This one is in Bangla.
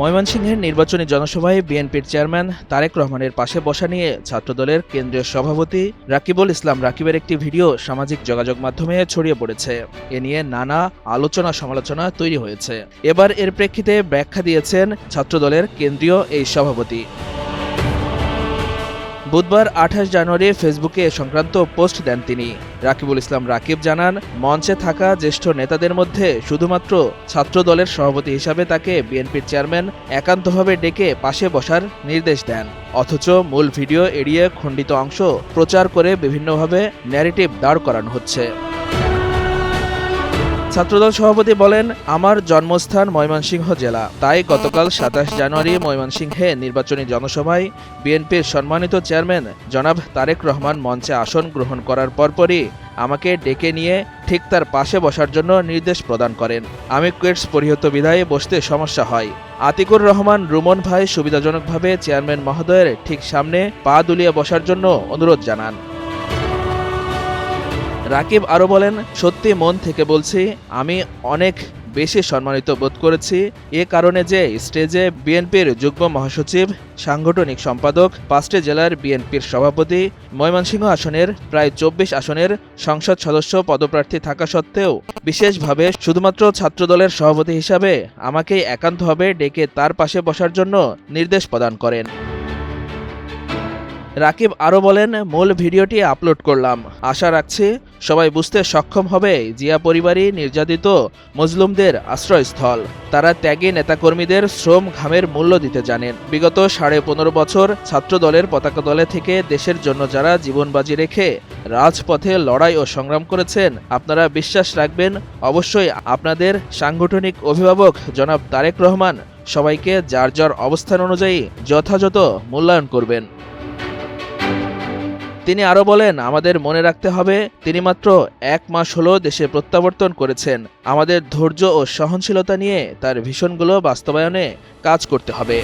ময়মনসিংহের নির্বাচনী জনসভায় বিএনপির চেয়ারম্যান তারেক রহমানের পাশে বসা নিয়ে ছাত্রদলের কেন্দ্রীয় সভাপতি রাকিবুল ইসলাম রাকিবের একটি ভিডিও সামাজিক যোগাযোগ মাধ্যমে ছড়িয়ে পড়েছে। এ নিয়ে নানা আলোচনা সমালোচনা তৈরি হয়েছে। এবার এর প্রেক্ষিতে ব্যাখ্যা দিয়েছেন ছাত্রদলের কেন্দ্রীয় এই সভাপতি। বুধবার আঠাশ জানুয়ারি ফেসবুকে এ সংক্রান্ত পোস্ট দেন তিনি। রাকিবুল ইসলাম রাকিব জানান, মঞ্চে থাকা জ্যেষ্ঠ নেতাদের মধ্যে শুধুমাত্র ছাত্র দলের সভাপতি হিসাবে তাকে বিএনপির চেয়ারম্যান একান্তভাবে ডেকে পাশে বসার নির্দেশ দেন। অথচ মূল ভিডিও এড়িয়ে খণ্ডিত অংশ প্রচার করে বিভিন্নভাবে ন্যারেটিভ দাঁড় করানো হচ্ছে। ছাত্রদল সভাপতি বলেন, আমার জন্মস্থান ময়মনসিংহ জেলা। তাই গতকাল সাতাশ জানুয়ারি ময়মনসিংহে নির্বাচনী জনসভায় বিএনপির সম্মানিত চেয়ারম্যান জনাব তারেক রহমান মঞ্চে আসন গ্রহণ করার পরপরই আমাকে ডেকে নিয়ে ঠিক তার পাশে বসার জন্য নির্দেশ প্রদান করেন। আমি কুয়েটস পরিহত বিধায় বসতে সমস্যা হয়। আতিকুর রহমান, রুমন ভাই সুবিধাজনকভাবে চেয়ারম্যান মহোদয়ের ঠিক সামনে পা দুলিয়ে বসার জন্য অনুরোধ জানান। রাকিব আরও বলেন, সত্যি মন থেকে বলছি, আমি অনেক বেশি সম্মানিত বোধ করেছি। এ কারণে যে স্টেজে বিএনপির যুগ্ম মহাসচিব, সাংগঠনিক সম্পাদক, পাঁচটি জেলার বিএনপির সভাপতি, ময়মনসিংহ আসনের প্রায় চব্বিশ আসনের সংসদ সদস্য পদপ্রার্থী থাকা সত্ত্বেও বিশেষভাবে শুধুমাত্র ছাত্রদলের সভাপতি হিসাবে আমাকে একান্তভাবে ডেকে তার পাশে বসার জন্য নির্দেশ প্রদান করেন। রাকিব আরও বলেন, মূল ভিডিওটি আপলোড করলাম। আশা রাখছি সবাই বুঝতে সক্ষম হবে, জিয়া পরিবারই নির্যাতিত মজলুমদের আশ্রয়স্থল। তারা ত্যাগী নেতাকর্মীদের শ্রম ঘামের মূল্য দিতে জানেন। বিগত সাড়ে পনেরো বছর ছাত্র দলের পতাকা দলে থেকে দেশের জন্য যারা জীবনবাজি রেখে রাজপথে লড়াই ও সংগ্রাম করেছেন, আপনারা বিশ্বাস রাখবেন, অবশ্যই আপনাদের সাংগঠনিক অভিভাবক জনাব তারেক রহমান সবাইকে যার যার অবস্থান অনুযায়ী যথাযথ মূল্যায়ন করবেন। তিনি আরও বলেন, আমাদের মনে রাখতে হবে, তিনি মাত্র এক মাস হলো দেশে প্রত্যাবর্তন করেছেন। আমাদের ধৈর্য ও সহনশীলতা নিয়ে তার ভীষণগুলো বাস্তবায়নে কাজ করতে হবে।